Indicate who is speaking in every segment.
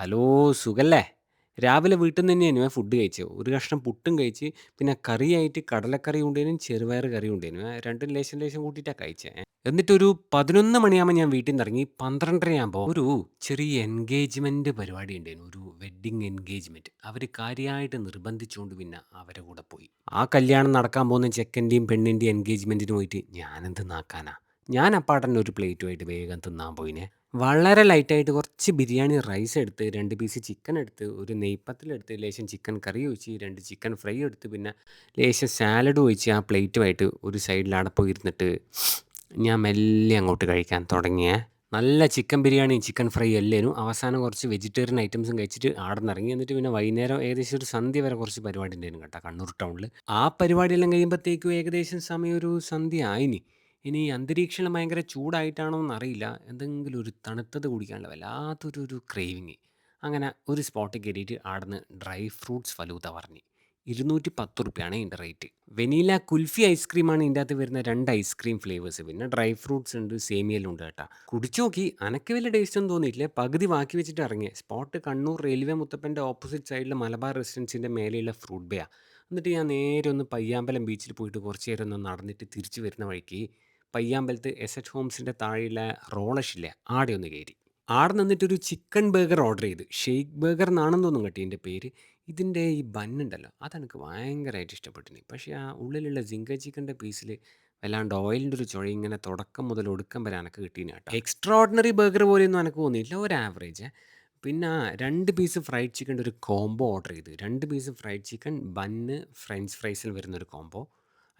Speaker 1: Hello സുഖല്ലേ? രാവിലെ വീട്ടിൽ വീട്ടിന്ന് ഞാൻ ഫുഡ് കഴിച്ചത്. ഒരു കഷ്ണം പുട്ടും കഴിച്ച്, പിന്നെ കറിയായിട്ട് കടലക്കറി ഉണ്ടേനും, ചെറുപയർ കറി ഉണ്ടേനും. ഏഹ് രണ്ടും ലേശം ലേശം കൂട്ടിയിട്ടാ കഴിച്ചേ. എന്നിട്ടൊരു 11 മണിയാകുമ്പോൾ ഞാൻ വീട്ടിൽ വീട്ടിന്നെറങ്ങി 12:30 ആകുമ്പോ ഒരു ചെറിയ എൻഗേജ്മെന്റ് പരിപാടി ഉണ്ടായിരുന്നു. ഒരു വെഡ്ഡിങ് എൻഗേജ്മെന്റ്. അവർ കാര്യായിട്ട് നിർബന്ധിച്ചുകൊണ്ട് പിന്നെ അവരെ കൂടെ പോയി. ആ കല്യാണം നടക്കാൻ പോകുന്ന ചെക്കന്റെയും പെണ്ണിന്റെയും എൻഗേജ്മെന്റിന് പോയിട്ട് ഞാനെന്ത് നാക്കാനാ? ഞാൻ അപ്പാട്ടന്നെ ഒരു പ്ലേറ്റുമായിട്ട് വേഗം തിന്നാൻ പോയിനെ. വളരെ ലൈറ്റായിട്ട് കുറച്ച് ബിരിയാണി റൈസ് എടുത്ത്, രണ്ട് പീസ് ചിക്കൻ എടുത്ത്, ഒരു നെയ്പ്പത്തിലെടുത്ത് ലേശം ചിക്കൻ കറി ഒഴിച്ച്, രണ്ട് ചിക്കൻ ഫ്രൈ എടുത്ത്, പിന്നെ ലേശം സാലഡ് ഒഴിച്ച് ആ പ്ലേറ്റുമായിട്ട് ഒരു സൈഡിൽ അടപ്പിരുന്നിട്ട് പോയി ഞാൻ മെല്ലെ അങ്ങോട്ട് കഴിക്കാൻ തുടങ്ങിയേ. നല്ല ചിക്കൻ ബിരിയാണിയും ചിക്കൻ ഫ്രൈ എല്ലാവരും അവസാനം കുറച്ച് വെജിറ്റേറിയൻ ഐറ്റംസും കഴിച്ചിട്ട് ആടന്നെറങ്ങി. എന്നിട്ട് പിന്നെ വൈകുന്നേരം ഏകദേശം ഒരു സന്ധ്യ വരെ കുറച്ച് പരിപാടി ഉണ്ടായിരുന്നു കേട്ടോ കണ്ണൂർ ടൗണിൽ. ആ പരിപാടിയെല്ലാം കഴിയുമ്പോഴത്തേക്കും ഏകദേശം സമയം ഒരു സന്ധ്യ ആയിന്. ഇനി അന്തരീക്ഷം ഭയങ്കര ചൂടായിട്ടാണോന്നറിയില്ല. എന്തെങ്കിലും ഒരു തണുത്തത് കുടിക്കാനുള്ള വല്ലാത്തൊരു ഒരു ക്രേവിങ്. അങ്ങനെ ഒരു സ്പോട്ടിൽ കയറിയിട്ട് ആടന്ന് ഡ്രൈ ഫ്രൂട്ട്സ് ഫലൂദ പറഞ്ഞ്. ഇരുന്നൂറ്റി 210 ആണ് ഇതിന്റെ റേറ്റ്. വെനില കുൽഫി ഐസ്ക്രീമാണ് ഇതിന്റകത്ത് വരുന്ന രണ്ട് ഐസ്ക്രീം ഫ്ലേവേഴ്സ്. പിന്നെ ഡ്രൈ ഫ്രൂട്ട്സ് ഉണ്ട്, സേമിയയെല്ലാം ഉണ്ട് കേട്ടോ. കുടിച്ച് നോക്കി. അനക്ക് വലിയ ടേസ്റ്റൊന്നും തോന്നിയിട്ടില്ല. പകുതി ബാക്കി വെച്ചിട്ട് ഇറങ്ങിയ സ്പോട്ട് കണ്ണൂർ റെയിൽവേ മുത്തപ്പന്റെ ഓപ്പോസിറ്റ് സൈഡിൽ മലബാർ റെസിഡൻസിന്റെ മേലെയുള്ള ഫ്രൂട്ട് ബേയാ. എന്നിട്ട് ഞാൻ നേരെ ഒന്ന് പയ്യാമ്പലം ബീച്ചിൽ പോയിട്ട് കുറച്ച് നേരം ഒന്ന് നടന്നിട്ട് തിരിച്ച് വരുന്ന വഴിക്ക് പയ്യാമ്പലത്ത് എസ് എച്ച് ഹോംസിന്റെ താഴെയുള്ള റോളഷില്ലേ ആടെ ഒന്ന് കയറി. ആടെ നിന്നിട്ടൊരു ചിക്കൻ ബർഗർ ഓർഡർ ചെയ്ത്. ഷെയ്ക്ക് ബർഗർ എന്നാണെന്ന് തോന്നുന്നു കേട്ടോ എന്റെ പേര്. ഇതിന്റെ ഈ ബന്നുണ്ടല്ലോ അതെനിക്ക് ഭയങ്കരമായിട്ട് ഇഷ്ടപ്പെട്ടിന്. പക്ഷേ ആ ഉള്ളിലുള്ള ജിങ്ക ചിക്കന്റെ പീസിൽ വല്ലാണ്ട് ഓയിലിന്റെ ഒരു ചുഴ ഇങ്ങനെ തുടക്കം മുതൽ ഒടുക്കം വരെ എനിക്ക് കിട്ടീന് കേട്ടോ. എക്സ്ട്രാ ഓർഡിനറി ബർഗർ പോലെയൊന്നും എനിക്ക് തോന്നിയില്ല. ഒരു ആവറേജ്. പിന്നെ രണ്ട് പീസ് ഫ്രൈഡ് ചിക്കന്റെ ഒരു കോംബോ ഓർഡർ ചെയ്ത്. രണ്ട് piece fried chicken, bun, French ഫ്രൈസിൽ വരുന്നൊരു കോംബോ.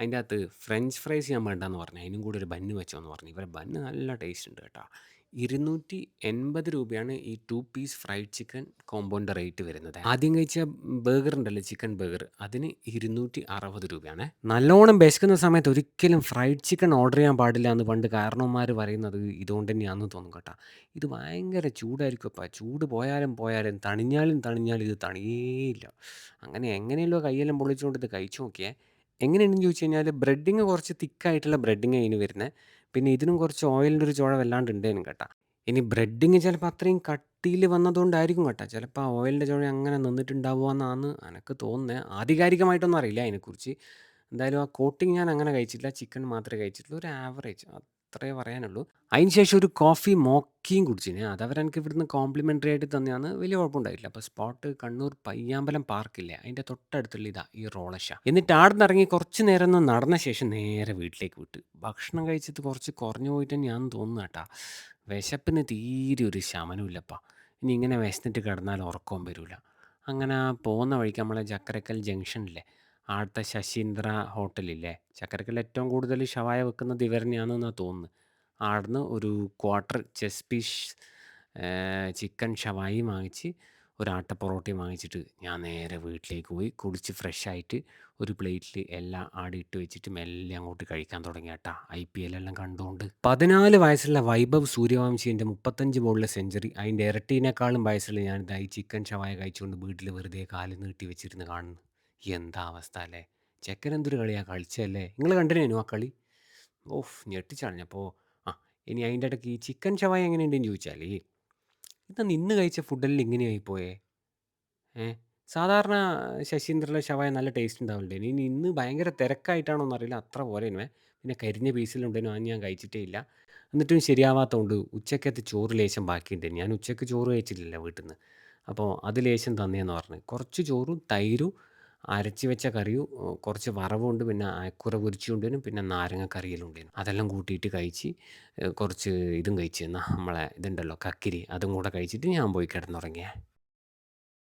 Speaker 1: അതിന്റകത്ത് ഫ്രഞ്ച് ഫ്രൈസ് ഞാൻ വേണ്ടാന്ന് പറഞ്ഞു. അതിനും കൂടെ ഒരു ബന്ന് വെച്ചോന്ന് പറഞ്ഞു. ഇവരെ ബന്ന് നല്ല ടേസ്റ്റ് ഉണ്ട് കേട്ടോ. ഇരുന്നൂറ്റി എൺപത് രൂപയാണ് ഈ ടു പീസ് ഫ്രൈഡ് ചിക്കൻ കോംബോന്റെ റേറ്റ് വരുന്നത്. ആദ്യം കഴിച്ച ബർഗർ ഉണ്ടല്ലോ ചിക്കൻ ബർഗർ അതിന് ഇരുന്നൂറ്റി അറുപത് രൂപയാണ് നല്ലോണം വിശക്കുന്ന സമയത്ത് ഒരിക്കലും ഫ്രൈഡ് ചിക്കൻ ഓർഡർ ചെയ്യാൻ പാടില്ല എന്ന് പണ്ട് കാരണവന്മാർ പറയുന്നത് ഇതുകൊണ്ട് തന്നെയാണെന്ന് തോന്നും കേട്ടോ. ഇത് ഭയങ്കര ചൂടായിരിക്കും അപ്പം ചൂട് പോയാലും പോയാലും തണിഞ്ഞാലും തണിഞ്ഞാലും ഇത് തണിയേയില്ല. അങ്ങനെ എങ്ങനെയല്ലോ കയ്യെല്ലാം പൊളിച്ചുകൊണ്ട് ഇത് കഴിച്ചു നോക്കിയേ. എങ്ങനെയുണ്ടെന്ന് ചോദിച്ചു കഴിഞ്ഞാൽ ബ്രെഡിങ് കുറച്ച് തിക്കായിട്ടുള്ള ബ്രെഡിങ്ങാ ഇതിന് വരുന്നത്. പിന്നെ ഇതിനും കുറച്ച് ഓയിലിന്റെ ഒരു ചൊഴ വല്ലാണ്ട് ഉണ്ടേനും കേട്ടാ. ഇനി ബ്രെഡിങ് ചിലപ്പോൾ അത്രയും കട്ടിയിൽ വന്നതുകൊണ്ടായിരിക്കും കേട്ടോ. ചിലപ്പോൾ ആ ഓയിലിന്റെ ചൊഴ അങ്ങനെ നിന്നിട്ടുണ്ടാവുകയെന്നാണ് എനക്ക് തോന്നുന്നത്. ആധികാരികമായിട്ടൊന്നും അറിയില്ല അതിനെക്കുറിച്ച്. എന്തായാലും ആ കോട്ടിങ് ഞാൻ അങ്ങനെ കഴിച്ചിട്ടില്ല. ചിക്കൻ മാത്രമേ കഴിച്ചിട്ടുള്ളൂ. ഒരു ആവറേജ് അത്രയേ പറയാനുള്ളൂ. അതിന് ശേഷം ഒരു കോഫി മോക്കയും കുടിച്ചിന്. അത് അവരെനിക്ക് ഇവിടുന്ന് കോംപ്ലിമെന്ററി ആയിട്ട് തന്നെയാണ് വലിയ കുഴപ്പമുണ്ടായിട്ടില്ല. അപ്പോൾ സ്പോട്ട് കണ്ണൂർ പയ്യാമ്പലം പാർക്കില്ലേ അതിന്റെ തൊട്ടടുത്തുള്ള ഇതാ ഈ റോളശ. എന്നിട്ട് ആടന്ന് ഇറങ്ങി കുറച്ച് നേരം ഒന്ന് നടന്ന ശേഷം നേരെ വീട്ടിലേക്ക് വിട്ടു ഭക്ഷണം കഴിച്ചിട്ട് കുറച്ച് കുറഞ്ഞു പോയിട്ട് തന്നെയാണെന്ന് തോന്നുന്നു കേട്ടാ. വിശപ്പിന് തീരെ ഒരു ശമനമില്ലപ്പാ. ഇനി ഇങ്ങനെ വിശന്നിട്ട് കിടന്നാൽ ഉറക്കവും വരില്ല. അങ്ങനെ പോകുന്ന വഴിക്ക് നമ്മളെ ചക്കരക്കൽ ജംഗ്ഷനില്ലേ ആടത്തെ ശശീന്ദ്ര ഹോട്ടലില്ലേ ചക്കരക്കൽ ഏറ്റവും കൂടുതൽ ഷവായ വെക്കുന്നത് ഇവർ തന്നെയാണെന്നാണ് തോന്നുന്നത്. ഒരു ക്വാർട്ടർ ചെസ് പീസ് ചിക്കൻ ഷവായി വാങ്ങിച്ച് ഒരു ആട്ട പൊറോട്ടയും വാങ്ങിച്ചിട്ട് ഞാൻ നേരെ വീട്ടിലേക്ക് പോയി. കുളിച്ച് ഫ്രഷായിട്ട് ഒരു പ്ലേറ്റിൽ എല്ലാം ആടി ഇട്ട് വെച്ചിട്ട് മെല്ലെ അങ്ങോട്ട് കഴിക്കാൻ തുടങ്ങി കേട്ടോ. പി എല്ലാം കണ്ടുകൊണ്ട്. 14 വയസ്സുള്ള വൈഭവ് സൂര്യവംശീന്റെ മുപ്പത്തഞ്ച് ബോളിലെ സെഞ്ചുറി. അതിന്റെ ഇരട്ടീനേക്കാളും വയസ്സുള്ള ഞാനിതായി ചിക്കൻ ഷവായ കഴിച്ചുകൊണ്ട് വീട്ടിൽ വെറുതെ കാലിൽ നീട്ടി വെച്ചിരുന്ന് കാണുന്നു. എന്താ അവസ്ഥ അല്ലേ? ചെക്കൻ എന്തൊരു കളിയാ കളിച്ചല്ലേ നിങ്ങൾ കണ്ടിരുന്നു ആ കളി? ഓഫ് ഞെട്ടിച്ചളഞ്ഞപ്പോൾ ആ ഇനി അതിന്റെ ഇടയ്ക്ക് ഈ ചിക്കൻ ഷവായ എങ്ങനെയുണ്ടെന്ന് ചോദിച്ചാൽ ഇതെന്താ നിന്ന് കഴിച്ച ഫുഡെല്ലാം ഇങ്ങനെയായി പോയേ? ഏ സാധാരണ ശശീന്ദ്രന്റെ ഷവായ നല്ല ടേസ്റ്റ് ഉണ്ടാവില്ലേ ഇനി ഇന്ന് ഭയങ്കര തിരക്കായിട്ടാണോ എന്നറിയില്ല അത്ര പോരേനുവേ. പിന്നെ കരിഞ്ഞ പീസിലുണ്ടേനോ അത് ഞാൻ കഴിച്ചിട്ടേ ഇല്ല. എന്നിട്ടും ശരിയാവാത്തതുകൊണ്ട് ഉച്ചക്കത്തെ ചോറ് ലേശം ബാക്കിയുണ്ട്. ഞാൻ ഉച്ചയ്ക്ക് ചോറ് കഴിച്ചിട്ടില്ല നിന്ന് അപ്പോൾ അത് ലേശം തന്നെയെന്ന് പറഞ്ഞു. കുറച്ച് ചോറും തൈരും അരച്ച് വെച്ച കറിയും കുറച്ച് വറവുണ്ട്. പിന്നെ അക്കുറ പൊരിച്ചതുണ്ടേനും. പിന്നെ നാരങ്ങ കറിയെല്ലാം ഉണ്ടേനും. അതെല്ലാം കൂട്ടിയിട്ട് കഴിച്ച് കുറച്ച് ഇതും കഴിച്ച് നമ്മളെ ഇതുണ്ടല്ലോ കക്കിരി അതും കൂടെ കഴിച്ചിട്ട് ഞാൻ പോയി കിടന്നുറങ്ങിയേ.